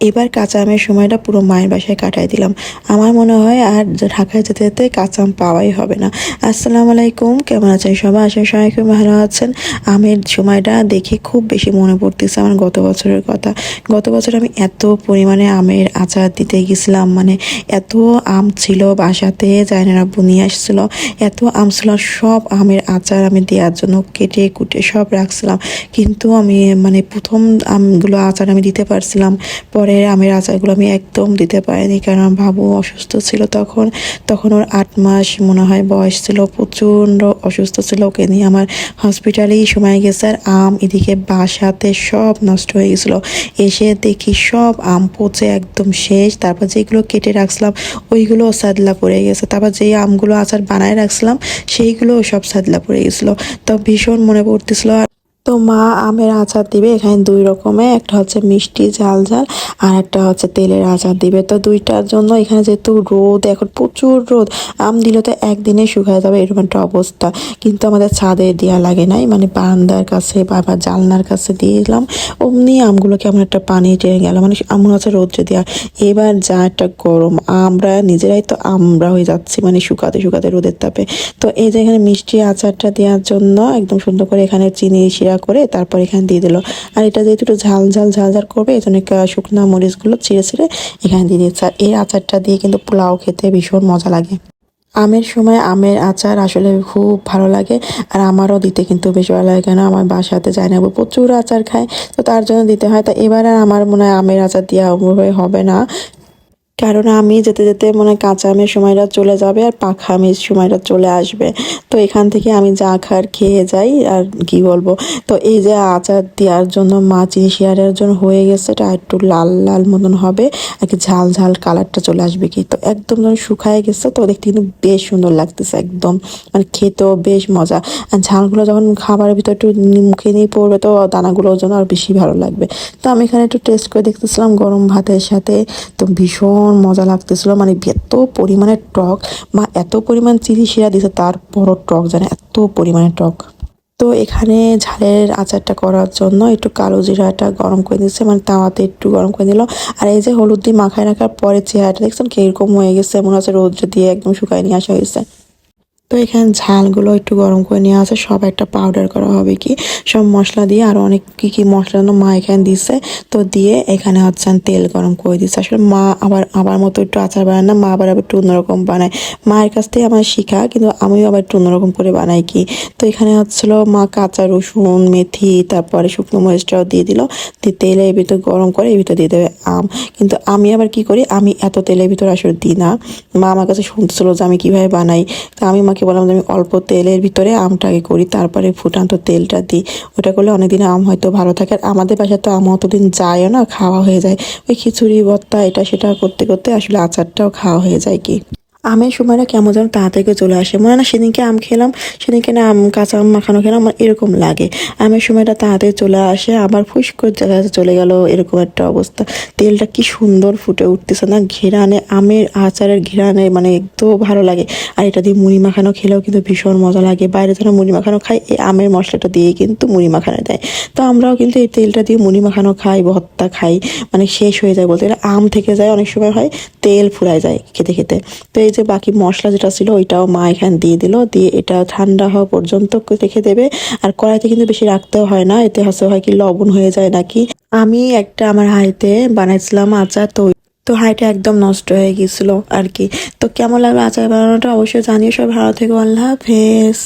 এবার কাঁচা আমের সময়টা পুরো মায়ের বাসায় কাটাই দিলাম। আমার মনে হয় আর ঢাকায় যেতে যেতে কাঁচা আম পাওয়াই হবে না। আসসালামু আলাইকুম, কেমন আছেন সবাই? করি সবাই খুব ভালো আছেন। আমের সময়টা দেখে খুব বেশি মনে পড়তেছে আমার গত বছরের কথা। গত বছর আমি এত পরিমাণে আমের আচার দিতে গেছিলাম মানে এত আম ছিল বাসাতে, জায়নার আব্বু নিয়ে আসছিল, এত আম ছিল, সব আমের আচার আমি দেওয়ার জন্য কেটে কুটে সব রাখছিলাম। কিন্তু আমি মানে প্রথম আমগুলো আচার আমি দিতে পারছিলাম, পরে আমের আচারগুলো আমি একদম দিতে পারিনি কারণ বাবু অসুস্থ ছিল তখন। তখন ওর আট মাস মনে হয় বয়স ছিল, প্রচণ্ড অসুস্থ ছিল ওকে নিয়ে। আমার হসপিটালেই সময় গেছে আর আম এদিকে বাসাতে সব নষ্ট হয়ে গেছিল। এসে দেখি সব আম পচে একদম শেষ। তারপর যেগুলো কেটে রাখছিলাম, ওইগুলো সাদলা পড়ে গেছে। তারপর যেই আমগুলো আচার বানায় রাখছিলাম সেইগুলো সব সাদলা পড়ে গেছিল। তো ভীষণ মনে পড়তেছিল আর তো মা আমের আচার দিবে, এখানে দুই রকমের, একটা হচ্ছে মিষ্টি ঝাল ঝাল আর একটা হচ্ছে তেলের আচার দিবে। তো দুইটার জন্য এখানে যেহেতু রোদ, এখন প্রচুর রোদ, আম দিলে তো একদিনে শুকায় যাবে, এরকম একটা অবস্থা। কিন্তু আমাদের ছাদে দেওয়া লাগে নাই মানে বারান্দার কাছে বা জানলার কাছে দিয়ে দিলাম, অমনি আমগুলো কেমন একটা পানি টেনে গেল মানে এমন হচ্ছে রোদ যদি আর এবার যা একটা গরম, আমরা নিজেরাই তো আমরা হয়ে যাচ্ছি মানে শুকাতে শুকাতে রোদের তাপে। তো এই যে এখানে মিষ্টি আচারটা দেওয়ার জন্য একদম সুন্দর করে এখানে চিনি, শিরা করে তারপর এখানে দিয়ে দিল। আর এটা যেহেতু একটু ঝাল ঝাল ঝাল ঝাল করবে, এই জন্য শুকনো মরিচগুলো ছিঁড়ে ছিঁড়ে এখানে দিয়ে দিচ্ছে আর এই আচারটা দিয়ে কিন্তু পোলাও খেতে ভীষণ মজা লাগে। আমের সময় আমের আচার আসলে খুব ভালো লাগে, আর আমারও দিতে কিন্তু বেশ ভালো লাগে কেন আমার বাসাতে যায় না প্রচুর আচার খায়, তো তার জন্য দিতে হয়। তো এবার আমার মনে হয় আমের আচার দেওয়া হবে না। কারণ আমি যেতে যেতে মনে কাঁচা আমের সময়টা চলে যাবে আর পাখা আমের সময়টা চলে আসবে। তো এখান থেকে আমি যা খার খেয়ে যাই আর কি বলব। তো এই যে আচার দেওয়ার জন্য মা চিনি শেয়ারের জন্য হয়ে গেছে, এটা একটু লাল লাল মতন হবে। আর কি ঝাল ঝাল কালারটা চলে আসবে কি। তো একদম যখন শুকায় গেছে, তো দেখতে কিন্তু বেশ সুন্দর লাগতেছে একদম। মানে খেতেও বেশ মজা। আর ঝালগুলো যখন খাবারের ভিতর একটু মুখে নিয়ে পড়বে, তো দানাগুলোর জন্য আর বেশি ভালো লাগবে। তো আমি এখানে একটু টেস্ট করে দেখতেছিলাম গরম ভাতের সাথে। তো ভীষণ মজা লাগতেছিল। মানে এত পরিমাণে টক মা এত পরিমাণ চিনি শিরা দিছে তারপরও টক জানে এত পরিমাণে টক। তো এখানে ঝালের আচারটা করার জন্য একটু কালো জিরাটা গরম করে দিচ্ছে মানে তাওয়াতে একটু গরম করে দিল। আর এই যে হলুদ দিয়ে মাখায় রাখার পরে চেহারাটা দেখছেন কীরকম হয়ে গেছে, মনে হচ্ছে রৌদ্র দিয়ে একদম শুকায় নিয়ে আসা হয়েছে। তো এখানে ঝালগুলো একটু গরম করে নেওয়া আছে। সব একটা পাউডার করা হবে কি? সব মশলা দিয়ে আর অনেক কি কি মশলা যেন মা এখানে দিচ্ছে তো দিয়ে এখানে হচ্ছে তেল গরম করে দিচ্ছে আসলে মা আবার আবার মতো একটু আচার বানায় না, মা আবার আবার একটু অন্যরকম বানায়। মায়ের কাছ থেকে আমার শেখা, কিন্তু আমিও আবার একটু অন্যরকম করে বানাই কি। তো এখানে হচ্ছিল মা কাঁচা রসুন, মেথি, তারপরে শুকনো মরিচটাও দিয়ে দিল। দিয়ে তেলে তেলের ভিতর গরম করে এর ভিতর দিয়ে দেবে আম। কিন্তু আমি আবার কি করি? আমি এত তেলের ভিতর আসলে দিই না। মা আমার কাছে শুনতেছিল যে আমি কীভাবে বানাই। তো আমি মাকে বললাম আমি অল্প তেলের ভিতরে আমটাকে করি, তারপরে ফুটান্ত তেলটা দিই। ওটা করলে অনেকদিন আম হয়তো ভালো থাকে। আর আমাদের বাসায় তো আম অতদিন যায়ও না, খাওয়া হয়ে যায়। ওই খিচুড়ি, ভর্তা, এটা সেটা করতে করতে আসলে আচারটাও খাওয়া হয়ে যায় কি? আমের সময়টা কেমন যেন তাড়াতাড়ি চলে আসে। মনে না সেদিনকে আম খেলাম, সেদিনকে না আম, কাঁচা আম, মাখানো খেলাম, আমার এরকম লাগে। আমের সময়টা তাড়াতাড়ি চলে আসে, আবার ফুস করে জায়গায় চলে গেল এরকম একটা অবস্থা। তেলটা কি সুন্দর ফুটে উঠতেছে না, ঘেরানে, আমের আচারের ঘেরানে মানে এত ভালো লাগে। আর এটা দিয়ে মুড়ি মাখানো খেলেও কিন্তু ভীষণ মজা লাগে। বাইরে যারা মুড়ি মাখানো খায়, এই আমের মশলাটা দিয়ে কিন্তু মুড়ি মাখানো দেয় তো আমরাও কিন্তু এই তেলটা দিয়ে মুড়ি মাখানো খাই ভত্তা খাই মানে শেষ হয়ে যায় বলতে গেলে। আম থেকে যায়, অনেক সময় হয় তেল ফুরায় যায় খেতে খেতে। তো এই যে বাকি মশলা যেটা ছিল ওইটাও মা এখানে দিয়ে দিল। দিয়ে এটা ঠান্ডা হওয়া পর্যন্ত রেখে দেবে। আর কড়াইতে কিন্তু বেশি রাখতেও হয় না। এতে হচ্ছে হয় কি লবণ হয়ে যায় নাকি। আমি একটা আমার হাইতে বানাইছিলাম আচার। তো তো হাইটা একদম নষ্ট হয়ে গেছিল আর কি। তো কেমন লাগল আচার বানানোটা অবশ্যই জানিয়ে সব ভালো থেকে। আল্লাহ হাফেজ।